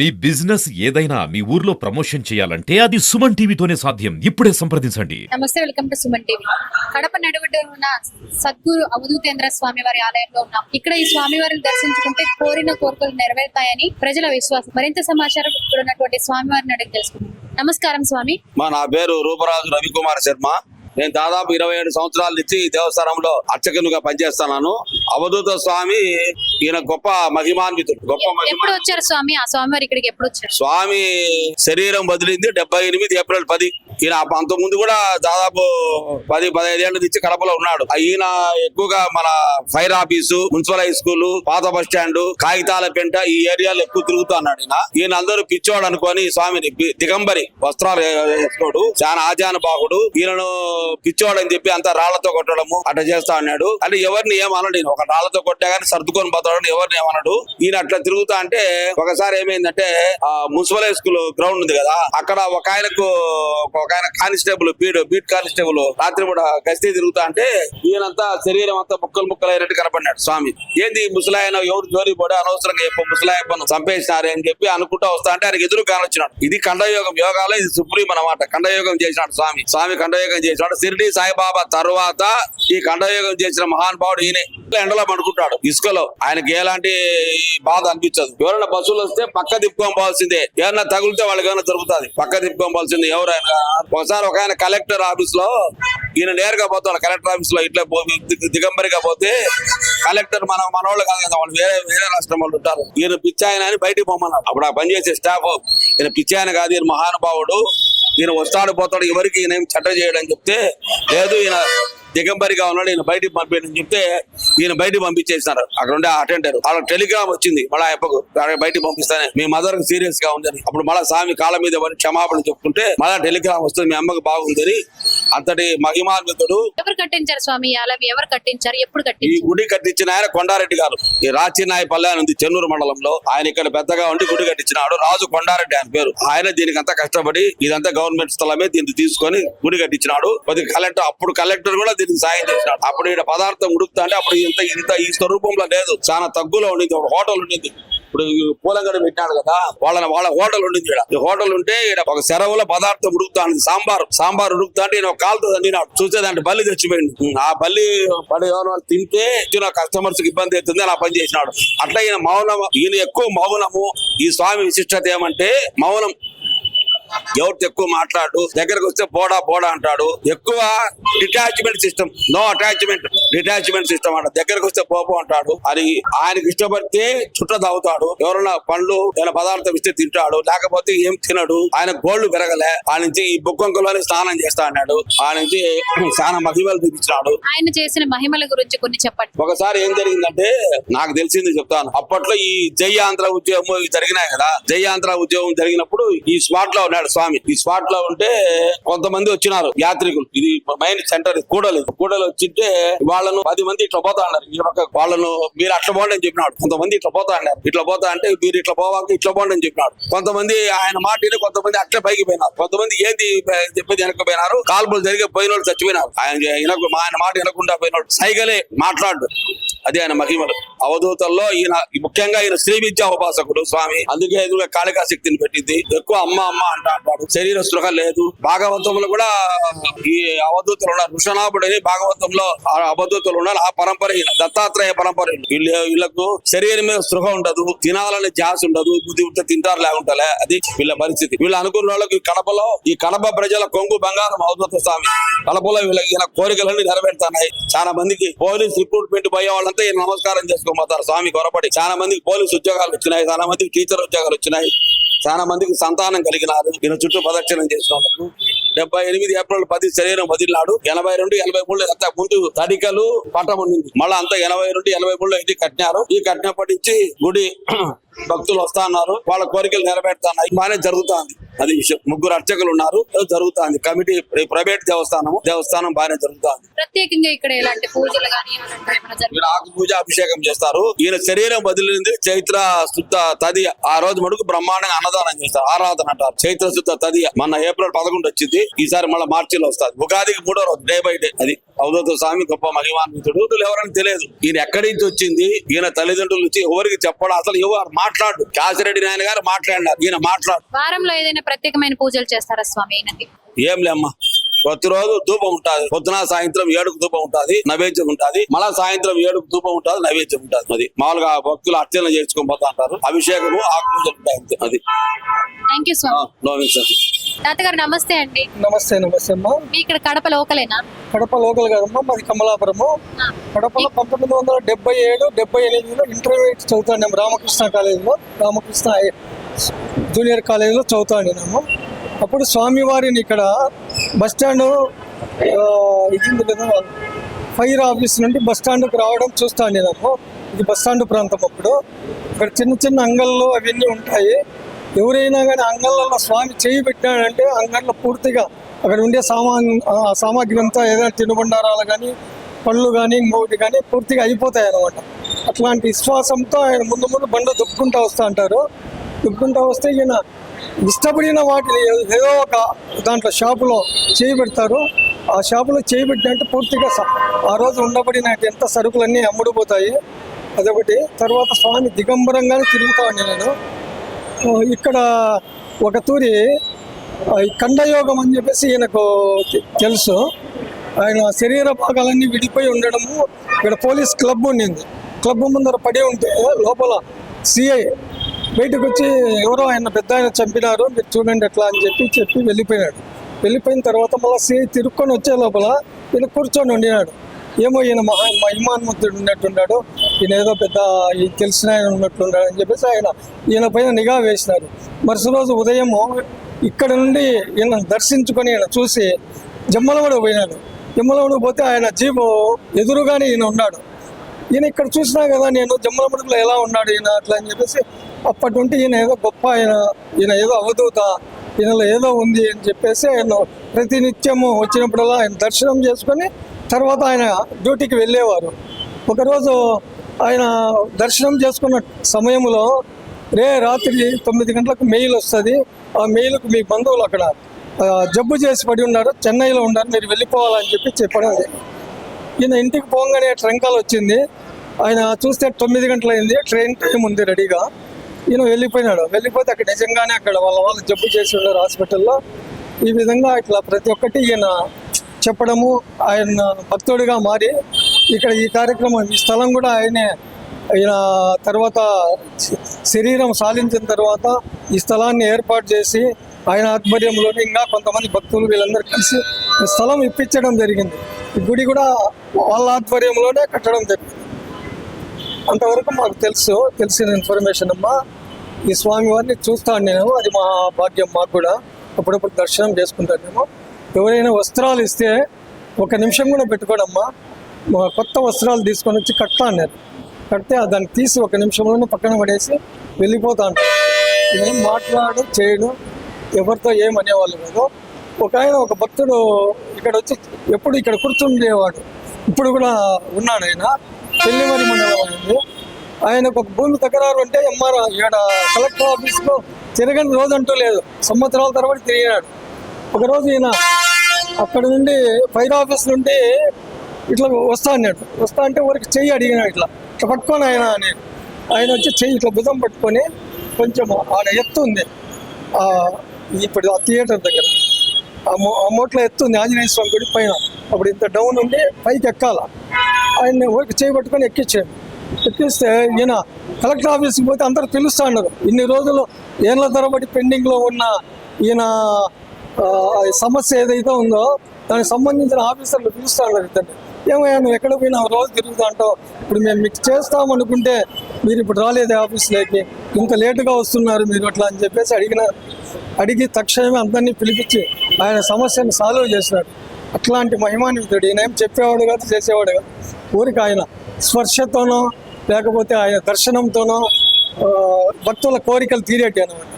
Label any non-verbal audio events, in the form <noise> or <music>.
మీ business ఏదైనా మీ ఊర్లో promotion చేయాలంటే అది సుమన్ టీవీతోనే సాధ్యం. ఇప్పుడే సంప్రదించండి. నమస్తే welcome to Suman TV. Kadapa నడుగుడు ఉన్న సద్గురు అవధూతేంద్ర స్వామి వారి ఆలయంలో ఉన్నాం. ఇక్కడ ఈ స్వామి వారిని దర్శించుకుంటే కోరిన కోరికలు నెరవేరుతాయని ప్రజల విశ్వాసం. మరింత సమాచారం ఇక్కడ ఉన్నటువంటి స్వామి వారిని అడిగి తెలుసుకుందాం. నమస్కారం స్వామి. మా నా పేరు రూపరాజు రవికుమార్ శర్మ. నేను దాదాపు ఇరవై ఏడు సంవత్సరాల నుంచి ఈ దేవస్థానంలో అర్చకునిగా పనిచేస్తున్నాను. అవధూత స్వామి ఈయన గొప్ప మహిమాన్వితుడు. గొప్ప ఎప్పుడు వచ్చారు స్వామి? ఆ స్వామి వారు ఇక్కడికి ఎప్పుడు వచ్చారు? స్వామి శరీరం వదిలింది డెబ్బై ఎనిమిది ఏప్రిల్ పది. ఈయన అంత ముందు కూడా దాదాపు పది పదహైదు ఏళ్ళ నుంచి కడపలో ఉన్నాడు. ఈయన ఎక్కువగా మన fire office municipal high school పాత బస్ స్టాండ్ కాగితాల పెంట ఈ ఏరియాలో ఎక్కువ తిరుగుతూ అన్నాడు ఈయన. ఈయన అందరూ పిచ్చోడు అనుకొని స్వామిని దిగంబరి వస్త్రాలు వేసుకోడు. చాలా ఆజానుబాహుడు. ఈయనను పిచ్చోడు అని చెప్పి అంతా రాళ్ళతో కొట్టడము అట్లా చేస్తా అన్నాడు అంటే ఎవరిని ఏమనడు ఒక రాళ్ళతో కొట్టా కానీ సర్దుకొని పోతాడు ఎవరిని ఏమన్నాడు ఈయన అట్లా తిరుగుతా అంటే ఒకసారి ఏమైందంటే ఆ మున్సిపల్ హై స్కూల్ గ్రౌండ్ ఉంది కదా అక్కడ ఒక ఆయనకు ఒక ఆయన కానిస్టేబుల్ బీడ్ బీట్ కానిస్టేబుల్ రాత్రి కూడా గస్తీ తిరుగుతా అంటే ఈయనంతా శరీరం అంతా ముక్కలు ముక్కలు అయినట్టు కనపడినాడు స్వామి. ఏంది ముసలాయన ఎవరు జోలి పడి అనవసరంగా చెప్పు ముసలాయప్పను చంపేసినారే అని చెప్పి అనుకుంటా వస్తా అంటే ఆయనకి ఎదురు కానొచ్చినాడు. ఇది కండయోగం యోగాలో ఇది సుప్రీం అన్నమాట. కండయోగం చేసినాడు స్వామి. స్వామి కండయోగం చేసినాడు. షిరిడి సాయిబాబా తర్వాత ఈ కండయోగం చేసిన మహానుభావుడు ఈయనే. ఎండలో పడుకుంటాడు. ఇసుకలో. ఆయనకి ఎలాంటి బాధ అనిపించదు. ఎవరైనా బస్సులు వస్తే పక్క తిప్పుకోవాల్సిందే ఏమన్నా తగిలితే వాళ్ళకి ఏమైనా దొరుకుతుంది పక్క తిప్పుకొని ఎవరైనా ఒకసారి ఒక ఆయన కలెక్టర్ ఆఫీస్లో ఈయన నేరుగా పోతాడు. కలెక్టర్ ఆఫీస్లో ఇట్లా దిగంబరిగా పోతే కలెక్టర్ మన మనవాళ్ళు కాదు కదా వాళ్ళు వేరే వేరే రాష్ట్రం వాళ్ళు ఉంటారు. ఈయన పిచ్చాయన అని బయటికి పోమన్నాడు అప్పుడు ఆ పనిచేసే స్టాఫ్ ఈయన పిచ్చాయన కాదు ఈయన మహానుభావుడు. ఈయన వస్తాడు పోతాడు ఎవరికి ఈయన ఏం చట్ట చేయడం చెప్తే లేదు ఈయన దిగంబరిగా ఉన్నాడు ఈయన బయటికి పంపేయడం చెప్తే ఈయన బయటికి పంపించేసినారు. అక్కడ ఉండే అటెండర్ వాళ్ళకి టెలిగ్రామ్ వచ్చింది. మళ్ళా ఎప్పకు బయటికి పంపిస్తానే. మీ మదర్ సీరియస్గా ఉందని. అప్పుడు మళ్ళా స్వామి కాళ్ళ మీద క్షమాపణ చెప్పుకుంటే మళ్ళా టెలిగ్రామ్ వస్తుంది. మీ అమ్మకి బాగుందని అంతటి మహిమాన్వితుడు ఎవరు కట్టించారు స్వామి? ఈ ఆలయం ఎవరు కట్టించారు? ఎప్పుడు ఈ కట్టించారు? గుడి కట్టించిన ఆయన కొండారెడ్డి గారు. ఈ రాచినాయపల్లె అని ఉంది చెన్నూరు మండలంలో. ఆయన ఇక్కడ పెద్దగా ఉండి గుడి కట్టించినాడు. రాజు కొండారెడ్డి ఆయన పేరు. ఆయన దీనికి అంతా కష్టపడి ఇదంతా గవర్నమెంట్ స్థలమే దీన్ని తీసుకొని గుడి కట్టించినాడు. కలెక్టర్ అప్పుడు కలెక్టర్ కూడా దీనికి సాయం చేసినాడు. అప్పుడు ఇక్కడ పదార్థం ఉడుకుతా అంటే అప్పుడు ఇంత ఇంత ఈ స్వరూపంలో లేదు. చాలా తగ్గులో ఉండింది. ఒక హోటల్ ఉండింది. ఇప్పుడు ఈ పూలంగడ పెట్టాడు కదా వాళ్ళ వాళ్ళ హోటల్ ఉండింది ఇక్కడ ఈ హోటల్ ఉంటే ఇక్కడ ఒక సెరవులో పదార్థం ఉడుకుతా ఉంది సాంబార్ సాంబార్ ఉడుకుతా అంటే నేను ఒక కాలుతో తండినాడు చూసేదాంటే బల్లి తెచ్చిపోయింది. ఆ బల్లి పడి ఎవరో తింటే నా కస్టమర్స్కి ఇబ్బంది అవుతుంది అలా పని చేసినాడు. అట్లా ఈయన మౌనం ఈయన ఎక్కువ మౌనము. ఈ స్వామి విశిష్టత ఏమంటే మౌనం ఎవరితో ఎక్కువ మాట్లాడు దగ్గరకు వస్తే పోడా పోడా అంటాడు. ఎక్కువ detachment system no attachment detachment system అంట. దగ్గరకు వస్తే పోపో అంటాడు. అది ఆయనకి ఇష్టపడితే చుట్ట తాగుతాడు. ఎవరైనా పండ్లు ఏమైనా పదార్థం ఇస్తే తింటాడు. లేకపోతే ఏం తినడు. ఆయన గోళ్ళు పెరగలే. ఆ నుంచి ఈ బుక్కంకులోనే స్నానం చేస్తా అన్నాడు. ఆ నుంచి చాలా మహిమలు చూపించినాడు. ఆయన చేసిన మహిమల గురించి కొన్ని చెప్పండి. ఒకసారి ఏం జరిగిందంటే నాకు తెలిసింది చెప్తాను. అప్పట్లో ఈ జై ఆంధ్ర ఉద్యోగం జరిగినాయి కదా. జై ఆంధ్ర ఉద్యోగం జరిగినప్పుడు ఈ స్పాట్లో ఉన్నాడు స్వామి. ఈ స్పాట్లో ఉంటే కొంతమంది వచ్చినారు యాత్రికులు. ఇది మెయిన్ సెంటర్ కూడలు. కూడలు వచ్చింటే వాళ్ళను పది మంది ఇట్లా పోతా అన్నారు. ఈ పక్క వాళ్ళను మీరు అట్లా పోండి అని చెప్పినాడు. కొంతమంది ఇట్లా పోతా అన్నారు. ఇట్లా పోతా అంటే మీరు ఇట్లా పోవాక ఇట్లా పోండి అని చెప్పినాడు. కొంతమంది ఆయన మాట విని కొంతమంది అట్లే పైకి పోయినారు. కొంతమంది ఏంది చెప్పేది వెనకపోయినారు కాల్పులు జరిగే పోయిన వాళ్ళు చచ్చిపోయినారు. ఆయన ఆయన మాట వినకుండా పోయినాడు సైగలే మాట్లాడు. అదే ఆయన మహిమలు. అవధూతల్లో ఈయన ముఖ్యంగా ఈయన శ్రీ విద్యా ఉపాసకుడు స్వామి. అందుకే ఎదురుగా కాళికా శక్తిని పెట్టింది. ఎక్కువ అమ్మ అమ్మ అంటా అంటాడు. శరీర స్పృహ లేదు. భాగవతంలో కూడా ఈ అవధూతలు ఉన్నారు. ఋషనాభుడు భాగవతంలో ఆ అవధూతలు ఉన్నారు. ఆ పరంపర ఈయన దత్తాత్రేయ పరంపర వీళ్ళు వీళ్ళకు శరీరం మీద స్పృహ ఉండదు. తినాలని ధ్యాస ఉండదు. బుద్ధి ఉంటే తింటారు లేకుంటలే. అది వీళ్ళ పరిస్థితి. వీళ్ళు అనుకున్న వాళ్ళకి కడపలో ఈ కడప ప్రజల కొంగు బంగారం అవధూత స్వామి. కడపలో వీళ్ళకి ఈయన కోరికలన్నీ నెరవేరుతున్నాయి. చాలా మందికి పోలీస్ రిక్రూట్మెంట్ పోయే వాళ్ళంతా ఈయన నమస్కారం చేసుకోమతారు. స్వామి కొరపడి చాలా మందికి పోలీస్ ఉద్యోగాలు వచ్చినాయి. చాలా మందికి టీచర్ ఉద్యోగాలు వచ్చినాయి. చాలా మందికి సంతానం కలిగినారు. ఈయన చుట్టూ ప్రదక్షిణం చేసిన వాళ్ళకు డెబ్బై ఎనిమిది ఏప్రిల్ పది శరీరం వదిలినాడు. ఎనభై రెండు ఎనభై మూడు అంత ముందు తడికలు పట్టం ఉండింది. మళ్ళీ అంతా ఎనభై రెండు ఎనభై మూడులో ఇది కట్టినారు. ఈ కట్టినప్పటి నుంచి గుడి <clears throat> భక్తులు వస్తా ఉన్నారు. వాళ్ళ కోరికలు నెరవేరుతున్నాయి బాగానే జరుగుతుంది అది విషయం ముగ్గురు అర్చకులు ఉన్నారు. జరుగుతుంది. కమిటీ ప్రైవేట్ దేవస్థానం దేవస్థానం బాగానే జరుగుతుంది. ప్రత్యేకంగా ఇక్కడ ఎలాంటి పూజలు ఆకు పూజ అభిషేకం చేస్తారు. ఈయన శరీరం బదిలింది చైత్ర శుద్ధ తదియ. ఆ రోజు మటుకు బ్రహ్మాండంగా అన్నదానం చేస్తారు. ఆరాధన అంటారు. చైత్ర శుద్ధ తదియ. మన ఏప్రిల్ పదకొండు వచ్చింది. ఈసారి మళ్ళీ మార్చిలో వస్తుంది ఉగాదికి మూడో రోజు డే బై డే. అది అవధూత స్వామి గొప్ప మహిమాన్వితుడు. ఎవరని తెలియదు. ఈయన ఎక్కడి నుంచి వచ్చింది? ఈయన తల్లిదండ్రుల నుంచి ఎవరికి చెప్పడం అసలు ఎవరు మాట్లాడు కాసిరెడ్డి నాయన గారు మాట్లాడినారు. ఈయన మాట్లాడు వారంలో ఏదైనా ప్రత్యేకమైన పూజలు చేస్తారా స్వామి ఈయనకి ఏం లేమ్మా. ప్రతిరోజు ధూపం ఉంటుంది. పొద్దున సాయంత్రం ఏడుకు ధూపం ఉంటుంది నైవేద్యం ఉంటుంది. మళ్ళా సాయంత్రం ఏడుకు ధూపం ఉంటుంది నైవేద్యం ఉంటుంది. అది మామూలుగా భక్తులు అర్చన చేసుకొని పోతా అంటారు. అభిషేకము ఆకు పూజలు ఉంటాయి అంతే. అది. థ్యాంక్ యూ నోవించండి తాతగారు నమస్తే అండి. నమస్తే నమస్తే అమ్మా. మీ ఇక్కడ కడప లోకలేనా? కడప లోకల్ కదమ్మా మాది కమలాపురము. కడపలో పంతొమ్మిది వందల డెబ్బై ఏడు డెబ్బై ఎనిమిదిలో ఇంటర్మీడియట్ చదువుతాను రామకృష్ణ కాలేజీలో. రామకృష్ణ జూనియర్ కాలేజీలో చదువుతాను అప్పుడు స్వామివారిని ఇక్కడ బస్ స్టాండ్ ఇది కదా ఫైర్ ఆఫీస్ నుండి బస్ స్టాండ్కి రావడం చూస్తాండినాము ఇది బస్ స్టాండ్ ప్రాంతం అప్పుడు. ఇక్కడ చిన్న చిన్న అంగళ్ళు అవన్నీ ఉంటాయి. ఎవరైనా కానీ అంగళ్ళలో స్వామి చేయి పెట్టాడంటే అంగళ్ళలో పూర్తిగా అక్కడ ఉండే సామాన్ ఆ సామాగ్రి అంతా ఏదైనా తినుబండారాలు కానీ పళ్ళు కానీ ఇంకొకటి కానీ పూర్తిగా అయిపోతాయి అన్నమాట. అట్లాంటి విశ్వాసంతో ఆయన ముందు ముందు బండ్లు దుప్పుకుంటూ వస్తూ అంటారు దుప్పుకుంటూ వస్తే ఈయన ఇష్టపడిన వాటిని ఏదో ఒక దాంట్లో షాపులో చేయి పెడతారు ఆ షాపులో చేయబెట్టినట్టు పూర్తిగా స- ఆ రోజు ఉండబడిన ఎంత సరుకులన్నీ అమ్ముడుపోతాయి. అదొకటి. తర్వాత స్వామి దిగంబరంగానే తిరుగుతా నేను. ఇక్కడ ఒక తూరి ఖండయోగం అని చెప్పేసి ఈయనకు తెలుసు. ఆయన శరీర భాగాలన్నీ విడిపోయి ఉండడము. ఇక్కడ పోలీస్ క్లబ్ ఉండింది. క్లబ్ ముందర పడి ఉంటే లోపల సిఐ బయటకు వచ్చి ఎవరో ఆయన పెద్ద ఆయన చంపినారు మీరు చూడండి ఎట్లా అని చెప్పి చెప్పి వెళ్ళిపోయినాడు. వెళ్ళిపోయిన తర్వాత మళ్ళీ సిఐ తిరుక్కొని వచ్చే లోపల ఈయన కూర్చొని ఉండినాడు. ఏమో ఈయన మహా మహిమాన్ముద్దుడు ఉన్నట్టున్నాడు ఈయన ఏదో పెద్ద తెలిసిన ఆయన ఉన్నట్టున్నాడు అని చెప్పేసి ఆయన ఈయన పైన నిఘా వేసినారు. మరుసటి రోజు ఉదయము ఇక్కడ నుండి ఈయన దర్శించుకొని ఈయన చూసి జమ్మలవాడు పోయినాడు. జమ్మలవాడు పోతే ఆయన జీబు ఎదురుగానే ఈయన ఉన్నాడు. ఈయన ఇక్కడ చూసినా కదా నేను జమ్మలమడుగులో ఎలా ఉన్నాడు ఈయన అట్లా అని చెప్పేసి అప్పటి నుండి ఈయన ఏదో గొప్ప ఆయన ఈయన ఏదో అవధూత ఈయనలో ఏదో ఉంది అని చెప్పేసి ఆయన ప్రతినిత్యము వచ్చినప్పుడల్లా ఆయన దర్శనం చేసుకొని తర్వాత ఆయన డ్యూటీకి వెళ్ళేవారు. ఒకరోజు ఆయన దర్శనం చేసుకున్న సమయంలో రే రాత్రి తొమ్మిది గంటలకు మెయిల్ వస్తుంది. ఆ మెయిల్కు మీ బంధువులు అక్కడ జబ్బు చేసి పడి ఉన్నారు. చెన్నైలో ఉన్నారు. మీరు వెళ్ళిపోవాలని చెప్పి చెప్పడం ఈయన ఇంటికి పోగానే ట్రంకాల్ వచ్చింది. ఆయన చూస్తే తొమ్మిది గంటలైంది. అయింది ట్రైన్ టైం ఉంది రెడీగా. ఈయన వెళ్ళిపోయినాడు. వెళ్ళిపోతే అక్కడ నిజంగానే అక్కడ వాళ్ళ వాళ్ళు జబ్బు చేసి ఉన్నారు హాస్పిటల్లో ఈ విధంగా ఇట్లా ప్రతి ఒక్కటి ఈయన చెప్పడము ఆయన భక్తుడిగా మారి ఇక్కడ ఈ కార్యక్రమం ఈ స్థలం కూడా ఆయనే ఈయన తర్వాత శరీరం సాధించిన తర్వాత ఈ స్థలాన్ని ఏర్పాటు చేసి ఆయన ఆధ్వర్యంలోనే ఇంకా కొంతమంది భక్తులు వీళ్ళందరూ కలిసి ఈ స్థలం ఇప్పించడం జరిగింది. ఈ గుడి కూడా వాళ్ళ ఆధ్వర్యంలోనే కట్టడం జరిగింది. అంతవరకు మాకు తెలుసు తెలిసిన ఇన్ఫర్మేషన్ అమ్మా. ఈ స్వామి వారిని చూస్తాను నేను. అది మా భాగ్యం మాకు కూడా. అప్పుడప్పుడు దర్శనం చేసుకుంటాను మేము. ఎవరైనా వస్త్రాలు ఇస్తే ఒక నిమిషం కూడా పెట్టుకోడమ్మా మా కొత్త వస్త్రాలు తీసుకొని వచ్చి కట్టా అన్నారు కడితే దాన్ని తీసి ఒక నిమిషంలోనే పక్కన పడేసి వెళ్ళిపోతాను. ఏం మాట్లాడు చేయడు ఎవరితో ఏం అనేవాళ్ళు కాదు. ఒక ఆయన ఒక భక్తుడు ఇక్కడ వచ్చి ఎప్పుడు ఇక్కడ కూర్చుండేవాడు. ఇప్పుడు కూడా ఉన్నాడు ఆయన. పెళ్ళిమరి మండలం ఆయనకు ఒక భూమి తకరారు అంటే ఎంఆర్ ఇక్కడ కలెక్టర్ ఆఫీస్లో తిరగని రోజు అంటూ లేదు. సంవత్సరాల తర్వాత తిరిగినాడు ఒకరోజు ఈయన అక్కడ నుండి ఫైర్ ఆఫీస్ నుండి ఇట్లా వస్తా అన్నాడు. వస్తా అంటే ఊరికి చెయ్యి అడిగిన ఇట్లా. ఇట్లా పట్టుకొని ఆయన అని. ఆయన వచ్చి చెయ్యి ఇట్లా భుజం పట్టుకొని కొంచెం ఆడ ఎత్తు ఉంది. ఇప్పుడు ఆ థియేటర్ దగ్గర. ఆ మో ఆ మోట్లో ఎత్తు ఉంది. ఆంజనేయ స్వామి గుడి పైన. అప్పుడు ఇంత డౌన్ ఉండి పైకి ఎక్కాల ఆయన ఊరికి చేయి పట్టుకొని ఎక్కించాడు ఎక్కిస్తే ఈయన కలెక్టర్ ఆఫీస్కి పోతే అందరూ పిలుస్తా ఉన్నారు. ఇన్ని రోజులు ఏళ్ళ తరబడి పెండింగ్లో ఉన్న ఈయన సమస్య ఏదైతే ఉందో దానికి సంబంధించిన ఆఫీసర్లు పిలుస్తా ఉన్నారు ఇద్దరిని. ఏమయ్యా నువ్వు ఎక్కడ పోయినా రోజు తిరుగుతా అంటావు. ఇప్పుడు మేము మీకు చేస్తాం అనుకుంటే మీరు ఇప్పుడు రాలేదే ఆఫీస్లోకి. ఇంత లేటుగా వస్తున్నారు మీరు అట్లా అని చెప్పేసి అడిగిన అడిగి తక్షణమే అందరినీ పిలిపించి ఆయన సమస్యను సాల్వ్ చేసినాడు. అట్లాంటి మహిమాన్వితుడు. ఈయన ఏం చెప్పేవాడు కాదు చేసేవాడు కాదు. ఊరికి ఆయన స్పర్శతోనో లేకపోతే ఆయా దర్శనంతోనో భక్తుల కోరికలు తీరేటి అనమాట.